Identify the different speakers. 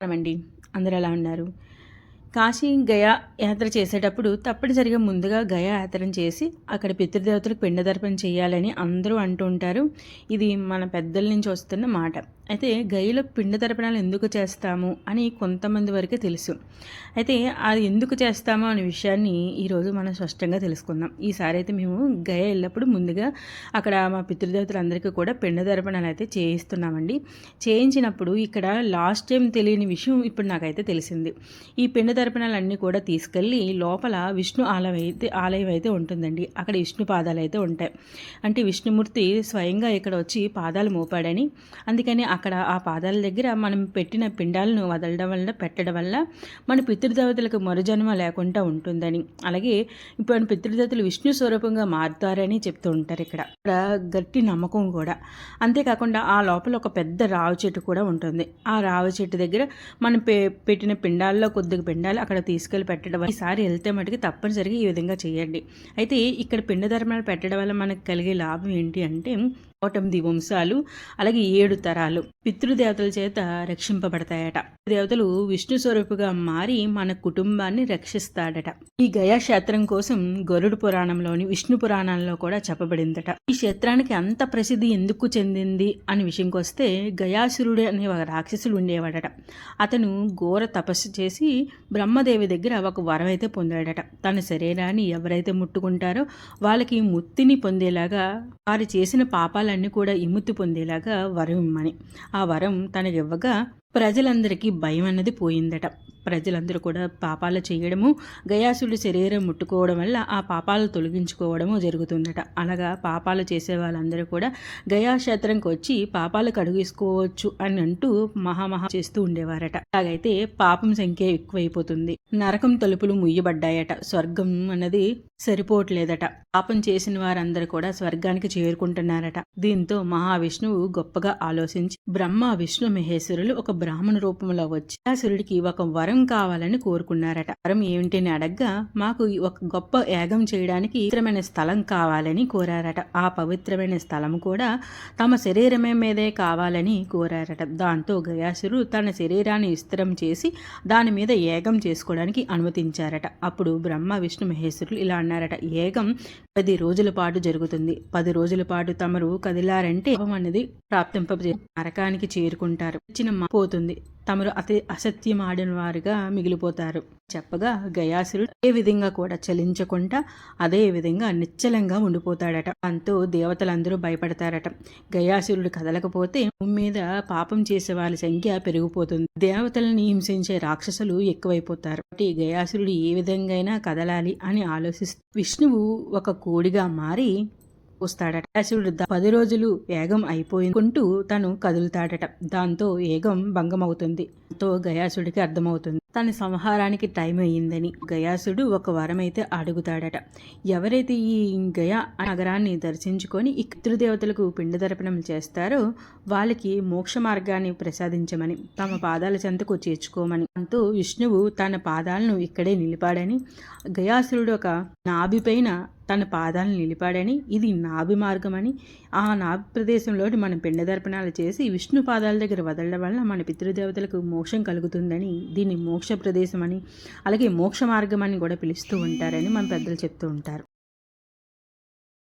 Speaker 1: అండి. అందరు ఎలా ఉన్నారు? కాశీ గయా యాత్ర చేసేటప్పుడు తప్పనిసరిగా ముందుగా గయా యాత్రను చేసి అక్కడ పితృదేవతలకు పిండదర్పణ చేయాలని అందరూ అంటూ ఉంటారు. ఇది మన పెద్దల నుంచి వస్తున్న మాట. అయితే గయలో పిండతర్పణాలు ఎందుకు చేస్తాము అని కొంతమంది వరకే తెలుసు. అయితే అది ఎందుకు చేస్తాము అనే విషయాన్ని ఈరోజు మనం స్పష్టంగా తెలుసుకుందాం. ఈసారి అయితే మేము గయ వెళ్ళినప్పుడు ముందుగా అక్కడ మా పితృదేవతలందరికీ కూడా పిండతర్పణాలు అయితే చేయిస్తున్నామండి. చేయించినప్పుడు ఇక్కడ లాస్ట్ టైం తెలియని విషయం ఇప్పుడు నాకైతే తెలిసింది. ఈ పిండ దర్పణాలన్నీ కూడా తీసుకెళ్ళి లోపల విష్ణు ఆలయం అయితే ఆలయం అయితే ఉంటుందండి. అక్కడ విష్ణు పాదాలు అయితే ఉంటాయి. అంటే విష్ణుమూర్తి స్వయంగా ఇక్కడ వచ్చి పాదాలు మోపాడని అందుకని అక్కడ ఆ పాదాల దగ్గర మనం పెట్టిన పిండాలను వదలడం వల్ల పెట్టడం వల్ల మన పితృదేవతలకు మరుజన్మ లేకుండా ఉంటుందని. అలాగే ఇప్పుడు పితృదేవతలు విష్ణు స్వరూపంగా మారుతారని చెప్తూ ఉంటారు ఇక్కడ. ఇక్కడ గట్టి నమ్మకం కూడా. అంతేకాకుండా ఆ లోపల ఒక పెద్ద రావి చెట్టు కూడా ఉంటుంది. ఆ రావి చెట్టు దగ్గర మనం పె పెట్టిన పిండాల్లో కొద్దిగా పిండాలు అక్కడ తీసుకెళ్ళి పెట్టడం ఈసారి వెళ్తే మటుకు తప్పనిసరిగా ఈ విధంగా చేయండి. అయితే ఇక్కడ పిండ ధర్మాలు పెట్టడం వల్ల మనకు కలిగే లాభం ఏంటి అంటే తొమ్మిది వంశాలు అలాగే ఏడు తరాలు పితృదేవతల చేత రక్షింపబడతాయట. దేవతలు విష్ణు స్వరూపుగా మారి మన కుటుంబాన్ని రక్షిస్తాడట. ఈ గయా క్షేత్రం కోసం గరుడు పురాణంలోని విష్ణు పురాణంలో కూడా చెప్పబడిందట. ఈ క్షేత్రానికి అంత ప్రసిద్ధి ఎందుకు చెందింది అని విషయంకి వస్తే గయాసురుడు అనే ఒక రాక్షసుడు ఉండేవాడట. అతను ఘోర తపస్సు చేసి బ్రహ్మదేవి దగ్గర ఒక వరం అయితే పొందాడట. తన శరీరాన్ని ఎవరైతే ముట్టుకుంటారో వాళ్ళకి ముత్తిని పొందేలాగా వారు చేసిన పాపాలన్నీ కూడా ఇముత్తి పొందేలాగా వరం ఇమ్మని ఆ వరం తనకివ్వగా ప్రజలందరికీ భయం అన్నది పోయిందట. ప్రజలందరూ కూడా పాపాలు చేయడము గయాసుడి శరీరం ముట్టుకోవడం వల్ల ఆ పాపాలు తొలగించుకోవడము జరుగుతుందట. అలాగా పాపాలు చేసే వాళ్ళందరూ కూడా గయాక్షేత్రంకి వచ్చి పాపాలు కడుగేసుకోవచ్చు అని అంటూ మహామహా చేస్తూ ఉండేవారట. అలాగైతే పాపం సంఖ్య ఎక్కువైపోతుంది. నరకం తలుపులు ముయ్యబడ్డాయట. స్వర్గం అన్నది సరిపోవట్లేదట. పాపం చేసిన వారందరూ కూడా స్వర్గానికి చేరుకుంటున్నారట. దీంతో మహావిష్ణువు గొప్పగా ఆలోచించి బ్రహ్మ విష్ణు మహేశ్వరులు ఒక బ్రాహ్మణ రూపంలో వచ్చి అసురుడికి ఒక వరం కావాలని కోరుకున్నారట. వరం ఏమిటని అడగ్గా మాకు ఒక గొప్ప యాగం చేయడానికి పవిత్రమైన స్థలం కావాలని కోరారట. ఆ పవిత్రమైన స్థలం కూడా తమ శరీరమే మీదే కావాలని కోరారట. దాంతో గయాసురు తన శరీరాన్ని విస్తరం చేసి దాని మీద ఏగం చేసుకోవడానికి అనుమతించారట. అప్పుడు బ్రహ్మ విష్ణు మహేశ్వరులు ఇలా అన్నారట. ఏగం పది రోజుల పాటు జరుగుతుంది. పది రోజుల పాటు తమరు కదిలారంటే అనేది ప్రాప్తింపజే నరకానికి చేరుకుంటారు. ఇచ్చిన మా తమరు అతి అసత్యం ఆడిన వారుగా మిగిలిపోతారు. చెప్పగా గయాసురుడు ఏ విధంగా కూడా చలించకుండా అదే విధంగా నిశ్చలంగా ఉండిపోతాడట. దాంతో దేవతలందరూ భయపడతారట. గయాసురుడు కదలకపోతే మీద పాపం చేసే వాళ్ళ సంఖ్య పెరిగిపోతుంది. దేవతలను హింసించే రాక్షసులు ఎక్కువైపోతారు. కాబట్టి గయాసురుడు ఏ విధంగా కదలాలి అని ఆలోచిస్తూ విష్ణువు ఒక కోడిగా మారి వస్తాడట. వ్యాసుడు పది రోజులు ఏగం అయిపోయింకుంటూ తను కదులుతాడట. దాంతో ఏగం భంగమవుతుంది. తో గయాసుడికి అర్థమవుతుంది. తన సంహారానికి టైం అయ్యిందని గయాసుడు ఒక వరమైతే అడుగుతాడట. ఎవరైతే ఈ గయా నగరాన్ని దర్శించుకొని ఈ పితృదేవతలకు పిండదర్పణం చేస్తారో వాళ్ళకి మోక్ష మార్గాన్ని ప్రసాదించమని తమ పాదాల చెంతకు చేర్చుకోమని అంటూ విష్ణువు తన పాదాలను ఇక్కడే నిలిపాడని గయాసురుడు ఒక నాభిపైన తన పాదాలను నిలిపాడని ఇది నాభి మార్గమని ఆ నాభి ప్రదేశంలోని మనం పిండదర్పణాలు చేసి విష్ణు పాదాల దగ్గర వదలడం వల్ల మన పితృదేవతలకు మోక్షం కలుగుతుందని దీన్ని మోక్ష ప్రదేశం అని అలాగే మోక్ష మార్గం అని కూడా పిలుస్తూ ఉంటారని మన పెద్దలు చెప్తూ ఉంటారు.